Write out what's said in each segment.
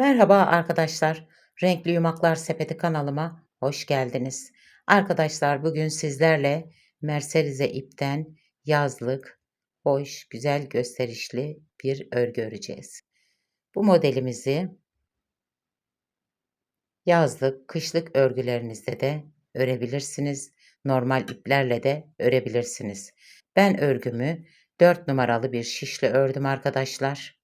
Merhaba arkadaşlar. Renkli Yumaklar Sepeti kanalıma hoş geldiniz. Arkadaşlar bugün sizlerle merserize ipten yazlık, hoş, güzel gösterişli bir örgü öreceğiz. Bu modelimizi yazlık, kışlık örgülerinizde de örebilirsiniz. Normal iplerle de örebilirsiniz. Ben örgümü 4 numaralı bir şişle ördüm arkadaşlar.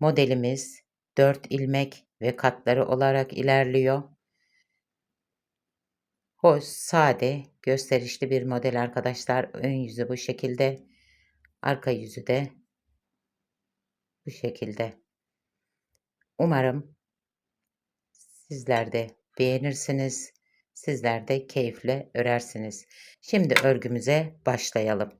Modelimiz 4 ilmek ve katları olarak ilerliyor. Hoş, sade, gösterişli bir model arkadaşlar. Ön yüzü bu şekilde. Arka yüzü de bu şekilde. Umarım sizler de beğenirsiniz. Sizler de keyifle örersiniz. Şimdi örgümüze başlayalım.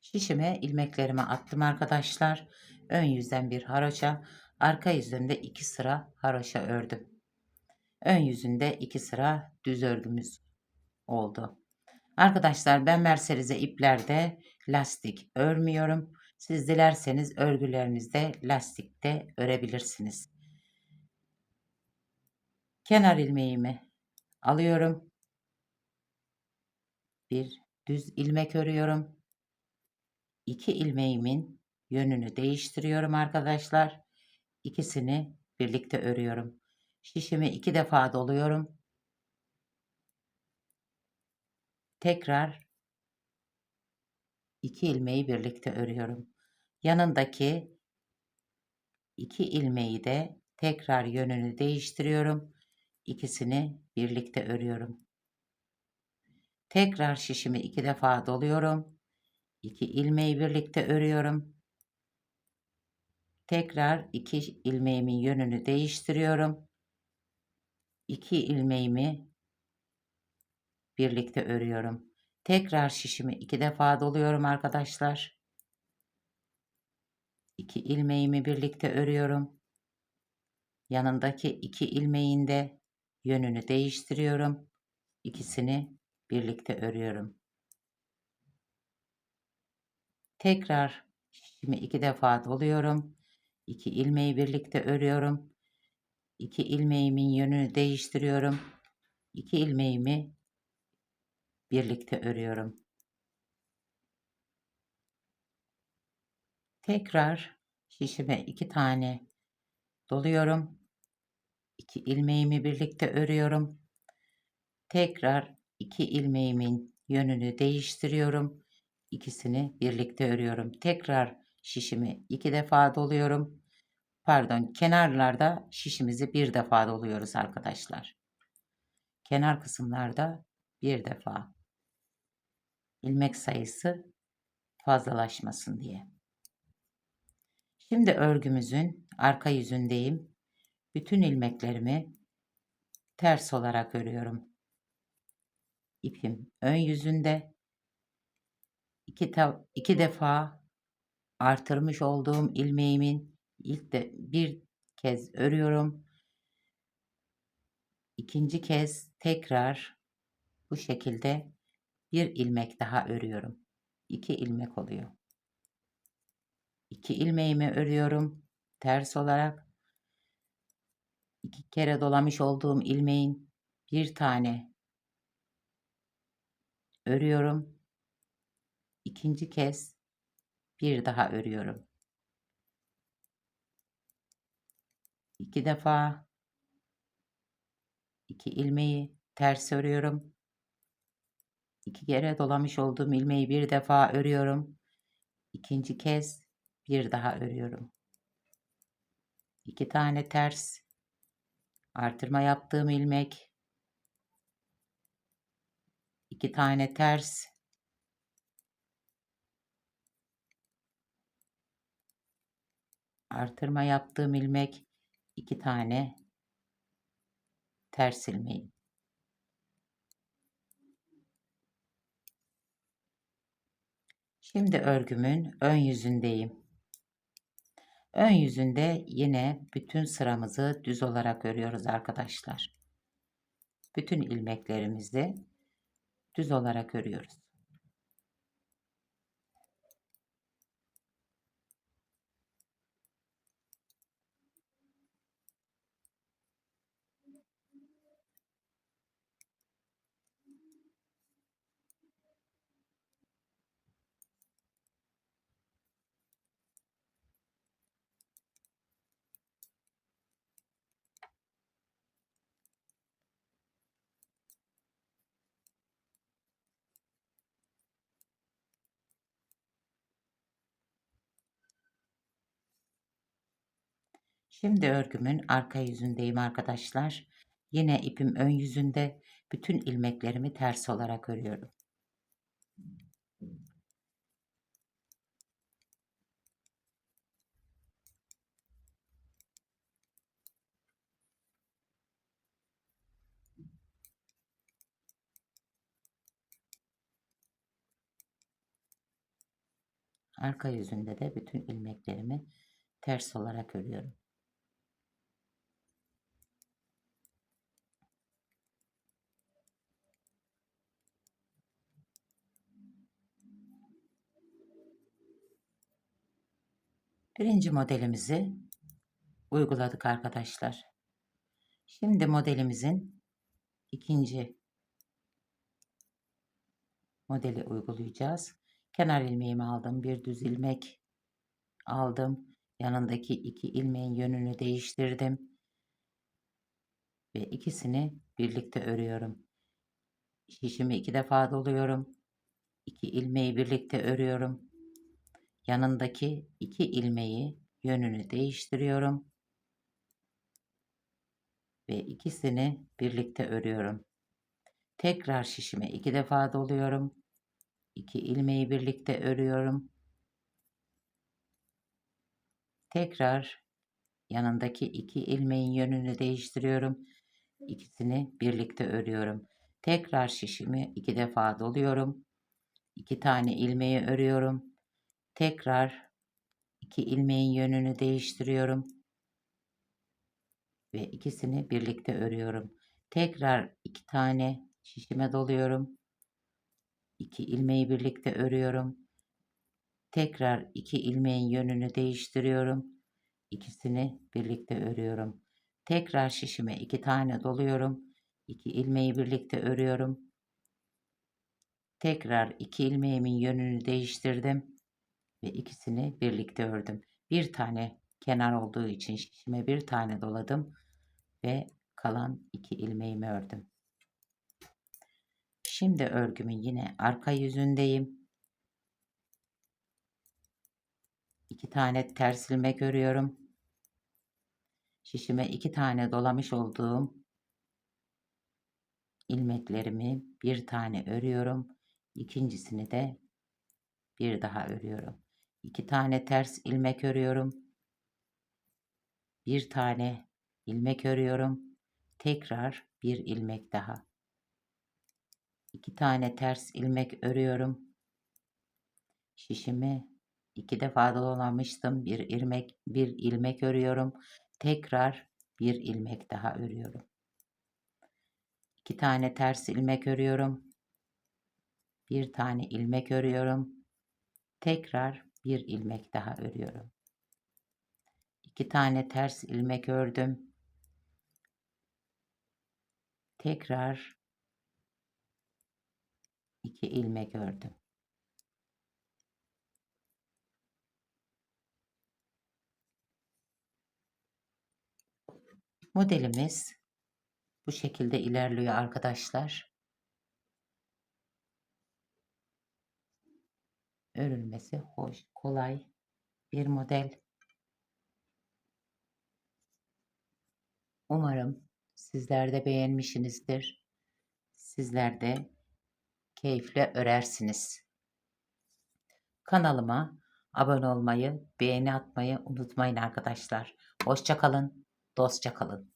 Şişime ilmeklerimi attım arkadaşlar. Ön yüzden bir haroşa, arka yüzünde iki sıra haroşa ördüm. Ön yüzünde iki sıra düz örgümüz oldu. Arkadaşlar ben merserize iplerde lastik örmüyorum. Siz dilerseniz örgülerinizde lastikte örebilirsiniz. Kenar ilmeğimi alıyorum. Bir düz ilmek örüyorum. İki ilmeğimin yönünü değiştiriyorum arkadaşlar. İkisini birlikte örüyorum. Şişimi iki defa doluyorum. Tekrar iki ilmeği birlikte örüyorum. Yanındaki iki ilmeği de tekrar yönünü değiştiriyorum. İkisini birlikte örüyorum. Tekrar şişimi iki defa doluyorum. İki ilmeği birlikte örüyorum. Tekrar iki ilmeğimin yönünü değiştiriyorum. İki ilmeğimi birlikte örüyorum. Tekrar şişimi iki defa doluyorum arkadaşlar. İki ilmeğimi birlikte örüyorum. Yanındaki iki ilmeğin de yönünü değiştiriyorum. İkisini birlikte örüyorum. Tekrar şişimi iki defa doluyorum. İki ilmeği birlikte örüyorum. İki ilmeğimin yönünü değiştiriyorum. İki ilmeğimi birlikte örüyorum. Tekrar şişime iki tane doluyorum. İki ilmeğimi birlikte örüyorum. Tekrar iki ilmeğimin yönünü değiştiriyorum. İkisini birlikte örüyorum. Tekrar şişimi iki defa doluyorum. Pardon kenarlarda şişimizi bir defa doluyoruz arkadaşlar. Kenar kısımlarda bir defa. ilmek sayısı fazlalaşmasın diye. Şimdi örgümüzün arka yüzündeyim. Bütün ilmeklerimi ters olarak örüyorum. İpim ön yüzünde. iki, iki defa artırmış olduğum ilmeğimin ilk de bir kez örüyorum. İkinci kez tekrar bu şekilde bir ilmek daha örüyorum. İki ilmek oluyor. İki ilmeğimi örüyorum ters olarak. İki kere dolamış olduğum ilmeğin bir tane örüyorum. İkinci kez bir daha örüyorum. İki defa iki ilmeği ters örüyorum. İki kere dolamış olduğum ilmeği bir defa örüyorum. İkinci kez bir daha örüyorum. İki tane ters artırma yaptığım ilmek iki tane ters artırma yaptığım ilmek iki tane ters ilmeği. Şimdi örgümün ön yüzündeyim. Ön yüzünde yine bütün sıramızı düz olarak örüyoruz arkadaşlar. Bütün ilmeklerimizi düz olarak örüyoruz. Şimdi örgümün arka yüzündeyim arkadaşlar. Yine ipim ön yüzünde. Bütün ilmeklerimi ters olarak örüyorum. Arka yüzünde de bütün ilmeklerimi ters olarak örüyorum. Birinci modelimizi uyguladık arkadaşlar. Şimdi modelimizin ikinci modeli uygulayacağız. Kenar ilmeğimi aldım. Bir düz ilmek aldım. Yanındaki iki ilmeğin yönünü değiştirdim. Ve ikisini birlikte örüyorum. Şişimi iki defa doluyorum. İki ilmeği birlikte örüyorum. Yanındaki iki ilmeği yönünü değiştiriyorum. Ve ikisini birlikte örüyorum. Tekrar şişime iki defa doluyorum. İki ilmeği birlikte örüyorum. Tekrar yanındaki iki ilmeğin yönünü değiştiriyorum. İkisini birlikte örüyorum. Tekrar şişimi iki defa doluyorum. İki tane ilmeği örüyorum. Tekrar iki ilmeğin yönünü değiştiriyorum. Ve ikisini birlikte örüyorum. Tekrar iki tane şişime doluyorum. İki ilmeği birlikte örüyorum. Tekrar iki ilmeğin yönünü değiştiriyorum. İkisini birlikte örüyorum. Tekrar şişime iki tane doluyorum. İki ilmeği birlikte örüyorum. Tekrar iki ilmeğimin yönünü değiştirdim ve ikisini birlikte ördüm. Bir tane kenar olduğu için şişime bir tane doladım ve kalan iki ilmeğimi ördüm. Şimdi örgümün yine arka yüzündeyim. İki tane ters ilmek örüyorum. Şişime iki tane dolamış olduğum ilmeklerimi bir tane örüyorum. İkincisini de bir daha örüyorum. İki tane ters ilmek örüyorum. Bir tane ilmek örüyorum. Tekrar bir ilmek daha. İki tane ters ilmek örüyorum. Şişimi iki defa dolamıştım. Bir ilmek bir ilmek örüyorum. Tekrar bir ilmek daha örüyorum. İki tane ters ilmek örüyorum. Bir tane ilmek örüyorum. Tekrar bir ilmek daha örüyorum. İki tane ters ilmek ördüm. Tekrar iki ilmek ördüm. Modelimiz bu şekilde ilerliyor arkadaşlar. Örülmesi hoş, kolay bir model. Umarım sizler de beğenmişsinizdir. Sizler de keyifle örersiniz. Kanalıma abone olmayı, beğeni atmayı unutmayın arkadaşlar. Hoşça kalın, dostça kalın.